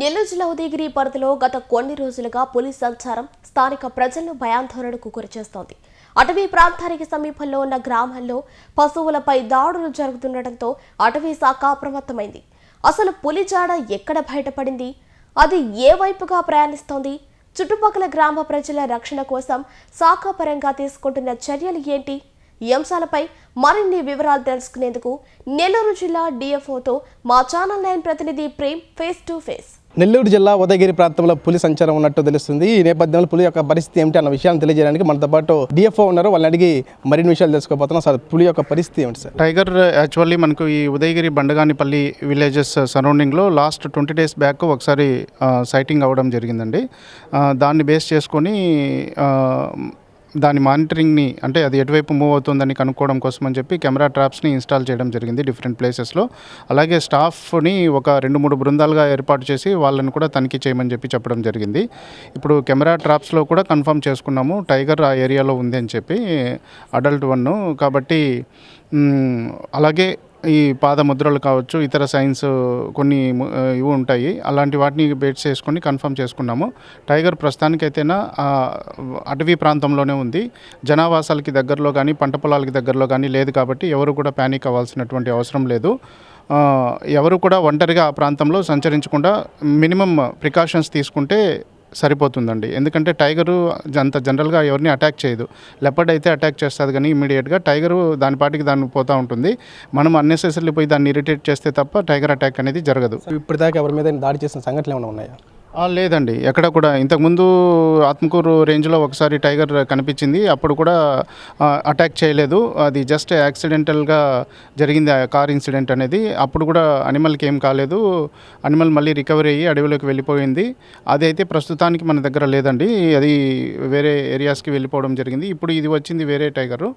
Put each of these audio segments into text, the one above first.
నెల్లూరు జిల్లా ఉదయగిరి పరిధిలో గత కొన్ని రోజులుగా పులి సంచారం స్థానిక ప్రజలను భయాందోళనకు గురిచేస్తోంది. అటవీ ప్రాంతానికి సమీపంలో ఉన్న గ్రామాల్లో పశువులపై దాడులు జరుగుతుండటంతో అటవీ శాఖ అప్రమత్తమైంది. అసలు పులి జాడ ఎక్కడ బయటపడింది? అది ఏ వైపుగా ప్రయాణిస్తోంది? చుట్టుపక్కల గ్రామ ప్రజల రక్షణ కోసం శాఖాపరంగా తీసుకుంటున్న చర్యలు ఏంటి? ఈ అంశాలపై మరిన్ని వివరాలు తెలుసుకునేందుకు నెల్లూరు జిల్లా డిఎఫ్ఓతో మా ఛానల్ నైన్ ప్రతినిధి Prem face to face Nellore జిల్లా ఉదయగిరి ప్రాంతంలో పులి సంచారం ఉన్నట్టు తెలుస్తుంది. ఈ నేపథ్యంలో పులి యొక్క పరిస్థితి ఏమిటి అన్న విషయాన్ని తెలియజేయడానికి మనతో పాటు డిఎఫ్ఓ ఉన్నారు. వాళ్ళని అడిగి మరిన్ని విషయాలు తెలుసుకోబోతున్నాం. సార్ పులి యొక్క పరిస్థితి ఏమిటి సార్? టైగర్ యాక్చువల్లీ మనకు ఈ ఉదయగిరి బండగానిపల్లి విలేజెస్ సరౌండింగ్లో లాస్ట్ ట్వంటీ డేస్ బ్యాక్ ఒకసారి సైటింగ్ అవ్వడం జరిగిందండి. దాన్ని బేస్ చేసుకొని దాని మానిటరింగ్ని అంటే అది ఎటువైపు మూవ్ అవుతుందని కనుక్కోవడం కోసం అని చెప్పి కెమెరా ట్రాప్స్ని ఇన్స్టాల్ చేయడం జరిగింది డిఫరెంట్ ప్లేసెస్లో. అలాగే స్టాఫ్ని ఒక రెండు మూడు బృందాలుగా ఏర్పాటు చేసి వాళ్ళని కూడా తనిఖీ చేయమని చెప్పి చెప్పడం జరిగింది. ఇప్పుడు కెమెరా ట్రాప్స్లో కూడా కన్ఫర్మ్ చేసుకున్నాము. టైగర్ ఆ ఏరియాలో ఉంది అని చెప్పి అడల్ట్ వన్. కాబట్టి అలాగే ఈ పాదముద్రలు కావచ్చు ఇతర సైన్స్ కొన్ని ఇవి ఉంటాయి. అలాంటి వాటిని బేట్స్ చేసుకొని కన్ఫర్మ్ చేసుకున్నాము. టైగర్ ప్రస్తుతానికైతేనా అటవీ ప్రాంతంలోనే ఉంది. జనావాసాలకి దగ్గరలో కానీ పంట పొలాలకి దగ్గరలో కానీ లేదు కాబట్టి ఎవరు కూడా ప్యానిక్ అవ్వాల్సినటువంటి అవసరం లేదు. ఎవరు కూడా ఒంటరిగా ఆ ప్రాంతంలో సంచరించకుండా మినిమం ప్రికాషన్స్ తీసుకుంటే సరిపోతుందండి. ఎందుకంటే టైగరు అంత జనరల్గా ఎవరిని అటాక్ చేయదు. లెపర్డ్ అయితే అటాక్ చేస్తుంది కానీ ఇమీడియట్గా టైగరు దాని పాటికి దాన్ని పోతూ ఉంటుంది. మనం అన్నెసెసరీ పోయి దాన్ని ఇరిటేట్ చేస్తే తప్ప టైగర్ అటాక్ అనేది జరగదు. ఇప్పటిదాకా ఎవరి మీద దాడి చేసిన సంఘటనలు ఏమైనా ఉన్నాయా? లేదండి. ఎక్కడ కూడా ఇంతకుముందు ఆత్మకూరు రేంజ్లో ఒకసారి టైగర్ కనిపించింది. అప్పుడు కూడా అటాక్ చేయలేదు. అది జస్ట్ యాక్సిడెంటల్గా జరిగింది. ఆ కార్ ఇన్సిడెంట్ అనేది. అప్పుడు కూడా అనిమల్కి ఏం కాలేదు. అనిమల్ మళ్ళీ రికవరీ అయ్యి అడవిలోకి వెళ్ళిపోయింది. అదైతే ప్రస్తుతానికి మన దగ్గర లేదండి. అది వేరే ఏరియాస్కి వెళ్ళిపోవడం జరిగింది. ఇప్పుడు ఇది వచ్చింది వేరే టైగరు.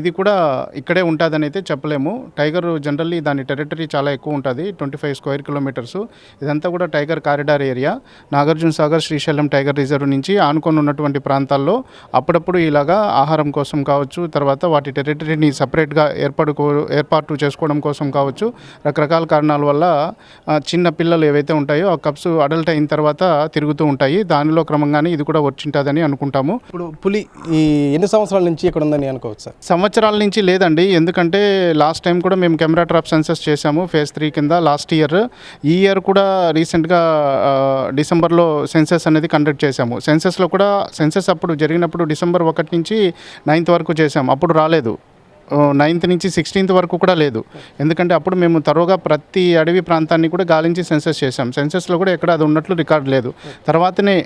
ఇది కూడా ఇక్కడే ఉంటుందని అయితే చెప్పలేము. టైగర్ జనరల్లీ దాని టెరిటరీ చాలా ఎక్కువ ఉంటుంది. Twenty five square kilometres. ఇదంతా కూడా tiger corridor area. Nagarjuna Sagar Srisailam tiger reserve నుంచి ఆనుకొని ఉన్నటువంటి ప్రాంతాల్లో అప్పుడప్పుడు ఇలాగా ఆహారం కోసం కావచ్చు తర్వాత వాటి టెరిటరీని సపరేట్గా ఏర్పాటు ఏర్పాటు చేసుకోవడం కోసం కావచ్చు రకరకాల కారణాల వల్ల చిన్న పిల్లలు ఏవైతే ఉంటాయో ఆ కప్స్ అడల్ట్ అయిన తర్వాత తిరుగుతూ ఉంటాయి. దానిలో క్రమంగానే ఇది కూడా వచ్చింటుందని అనుకుంటాము. ఇప్పుడు పులి ఈ ఎన్ని సంవత్సరాల నుంచి ఇక్కడ ఉందని అనుకోవచ్చు సార్? సంవత్సరాల నుంచి లేదండి. ఎందుకంటే లాస్ట్ టైం కూడా మేము కెమెరా ట్రాప్ సెన్సెస్ చేశాము ఫేజ్ త్రీ కింద లాస్ట్ ఇయర్. ఈ ఇయర్ కూడా రీసెంట్గా డిసెంబర్లో సెన్సెస్ అనేది కండక్ట్ చేశాము. సెన్సెస్లో కూడా సెన్సెస్ అప్పుడు జరిగినప్పుడు డిసెంబర్ ఒకటి నుంచి నైన్త్ వరకు చేశాము అప్పుడు రాలేదు. నైన్త్ నుంచి సిక్స్టీన్త్ వరకు కూడా లేదు. ఎందుకంటే అప్పుడు మేము తరువుగా ప్రతి అడవి ప్రాంతాన్ని కూడా గాలించి సెన్సెస్ చేశాం. సెన్సెస్లో కూడా ఎక్కడ అది ఉన్నట్లు రికార్డ్ లేదు. తర్వాతనే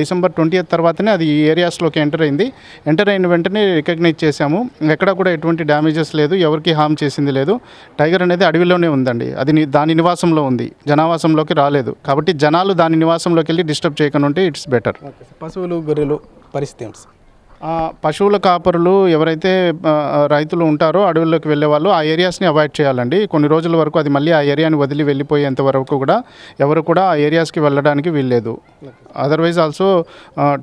డిసెంబర్ ట్వంటీ తర్వాతనే అది ఈ ఏరియాస్లోకి ఎంటర్ అయింది. ఎంటర్ అయిన వెంటనే రికగ్నైజ్ చేశాము. ఎక్కడ కూడా ఎటువంటి డ్యామేజెస్ లేదు. ఎవరికి హామ్ చేసింది లేదు. టైగర్ అనేది అడవిలోనే ఉందండి. అది దాని నివాసంలో ఉంది. జనావాసంలోకి రాలేదు. కాబట్టి జనాలు దాని నివాసంలోకి వెళ్ళి డిస్టర్బ్ చేయకుండా ఉంటే ఇట్స్ బెటర్ పశువులు గొర్రెలు పరిస్థితి సార్ పశువుల కాపరులు ఎవరైతే రైతులు ఉంటారో అడవుల్లోకి వెళ్ళే వాళ్ళు ఆ ఏరియాస్ని అవాయిడ్ చేయాలండి. కొన్ని రోజుల వరకు అది మళ్ళీ ఆ ఏరియాని వదిలి వెళ్ళిపోయేంత వరకు కూడా ఎవరు కూడా ఆ ఏరియాస్కి వెళ్ళడానికి వీల్లేదు. Otherwise also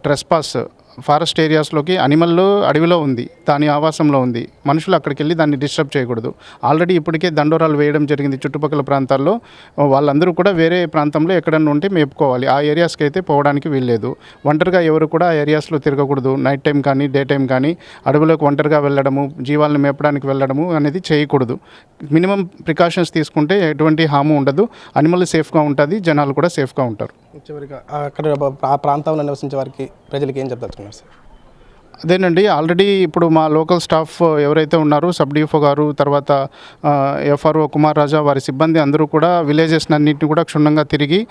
trespass forest ఏరియాస్లోకి అనిమల్ అడవిలో ఉంది దాని ఆవాసంలో ఉంది. మనుషులు అక్కడికి వెళ్ళి దాన్ని డిస్టర్బ్ చేయకూడదు. ఆల్రెడీ ఇప్పటికే దండోరాలు వేయడం జరిగింది చుట్టుపక్కల ప్రాంతాల్లో. వాళ్ళందరూ కూడా వేరే ప్రాంతంలో ఎక్కడన్నా ఉంటే మేపుకోవాలి. ఆ ఏరియాస్కి అయితే పోవడానికి వీల్లేదు. ఒంటరిగా ఎవరు కూడా ఆ ఏరియాస్లో తిరగకూడదు. నైట్ టైం కానీ డే టైం కానీ అడవిలోకి ఒంటరిగా వెళ్ళడము జీవాలను మేపడానికి వెళ్ళడము అనేది చేయకూడదు. మినిమం ప్రికాషన్స్ తీసుకుంటే ఎటువంటి హాము ఉండదు. అనిమల్ సేఫ్గా ఉంటుంది. జనాలు కూడా సేఫ్గా ఉంటారు. చివరిగా అక్కడ ఆ ప్రాంతంలో నివసించే వారికి ప్రజలకి ఏం చెప్పదలుచుకున్నారు సార్? అదేనండి ఆల్రెడీ ఇప్పుడు మా లోకల్ స్టాఫ్ ఎవరైతే ఉన్నారో సబ్ డిఎఫ్ఓ గారు తర్వాత ఎఫ్ఆర్ఓ కుమార్ రాజా వారి సిబ్బంది అందరూ కూడా విలేజెస్ అన్నింటిని కూడా క్షుణ్ణంగా తిరిగి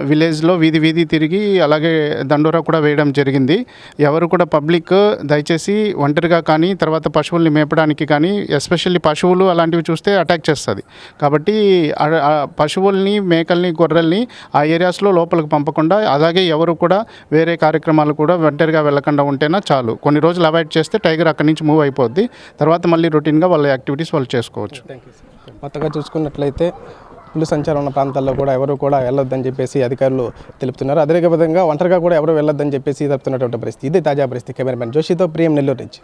విలేజ్లో వీధి వీధి తిరిగి అలాగే దండోరా కూడా వేయడం జరిగింది. ఎవరు కూడా పబ్లిక్ దయచేసి ఒంటరిగా కానీ తర్వాత పశువుల్ని మేపడానికి కానీ ఎస్పెషల్లీ పశువులు అలాంటివి చూస్తే అటాక్ చేస్తుంది. కాబట్టి ఆ- పశువుల్ని మేకల్ని గొర్రెల్ని ఆ ఏరియాస్లో లోపలికి పంపకుండా అలాగే ఎవరు కూడా వేరే కార్యక్రమాలు కూడా ఒంటరిగా వెళ్ళకుండా ఉంటేనా చాలు. కొన్ని రోజులు అవాయిడ్ చేస్తే టైగర్ అక్కడి నుంచి మూవ్ అయిపోద్ది. తర్వాత మళ్ళీ రొటీన్గా వాళ్ళ యాక్టివిటీస్ వాళ్ళు చేసుకోవచ్చు. కొత్తగా చూసుకున్నట్లయితే పులి సంచారం ఉన్న ప్రాంతాల్లో కూడా ఎవరు కూడా వెళ్ళొద్దని చెప్పేసి అధికారులు తెలుపుతున్నారు. అదే విధంగా ఒంటరిగా కూడా ఎవరు వెళ్ళొద్దని చెప్పేసి తెలుపుతున్నటువంటి పరిస్థితి. ఇది తాజా పరిస్థితి. కెమెరామెన్ జోషితో ప్రియం నెల్లూరు నుంచి.